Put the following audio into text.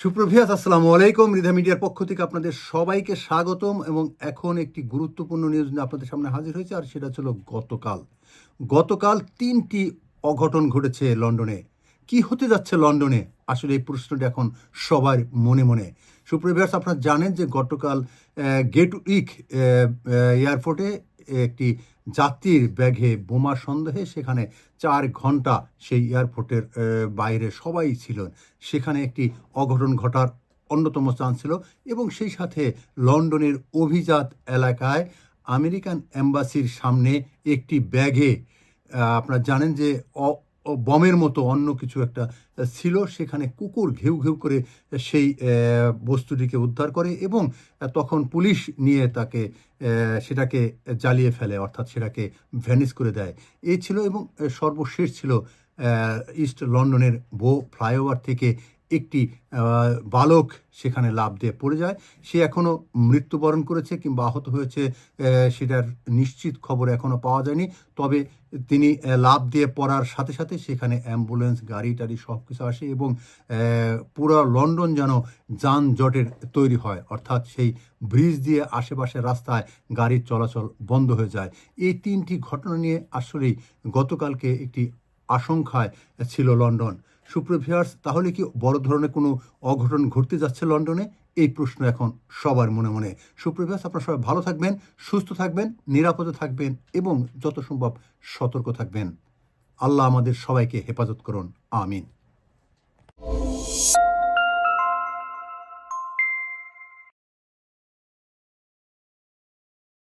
সুপ্রভিয়াস আসসালামু আলাইকুম। রিধা মিডিয়ার পক্ষ থেকে আপনাদের সবাইকে স্বাগতম এবং এখন একটি গুরুত্বপূর্ণ নিউজ আপনাদের সামনে হাজির হয়েছে, আর সেটা ছিল গতকাল। গতকাল তিনটি অঘটন ঘটেছে লন্ডনে। কি হতে যাচ্ছে লন্ডনে? আসলে এই প্রশ্নটা এখন সবার মনে মনে। সুপ্রভিয়াস আপনারা জানেন যে গতকাল গেট উইক এয়ারপোর্টে একটি যাত্রীর ব্যাগে বোমা সন্দেহে সেখানে চার ঘণ্টা সেই এয়ারপোর্টের বাইরে সবাই ছিলেন। সেখানে একটি অঘটন ঘটার অন্যতম চান্স ছিল এবং সেই সাথে লন্ডনের অভিজাত এলাকায় আমেরিকান এম্বাসির সামনে একটি ব্যাগে আপনার জানেন যে বমের মতো অন্য কিছু একটা ছিল, সেখানে কুকুর ঘেউ ঘেউ করে সেই বস্তুটিকে উদ্ধার করে এবং তখন পুলিশ নিয়ে তাকে সেটাকে জ্বালিয়ে ফেলে, অর্থাৎ সেটাকে ভ্যানিস করে দেয়। এই ছিল এবং সর্বশেষ ছিল ইস্ট লন্ডনের বো ফ্লাইওভার থেকে একটি বালক সেখানে লাভ দিয়ে পড়ে যায়। সে এখনও মৃত্যুবরণ করেছে কিংবা আহত হয়েছে সেটার নিশ্চিত খবর এখনও পাওয়া যায়নি। তবে তিনি লাভ দিয়ে পড়ার সাথে সাথে সেখানে অ্যাম্বুলেন্স, গাড়ি টাড়ি সব কিছু আসে এবং পুরো লন্ডন যেন যানজটের তৈরি হয়। অর্থাৎ সেই ব্রিজ দিয়ে আশেপাশের রাস্তায় গাড়ির চলাচল বন্ধ হয়ে যায়। এই তিনটি ঘটনা নিয়ে আসলেই গতকালকে একটি আশঙ্কায় ছিল লন্ডন। সুপ্রভিয়ার্স তাহলে কি বড় ধরনের কোনো অঘটন ঘটতে যাচ্ছে লন্ডনে? এই প্রশ্ন এখন সবার মনে মনে। সুপ্রভিয়ার্স আপনারা সবাই ভালো থাকবেন, সুস্থ থাকবেন, নিরাপদে থাকবেন এবং যত সম্ভব সতর্ক থাকবেন। আল্লাহ আমাদের সবাইকে হেফাজত করুন। আমিন।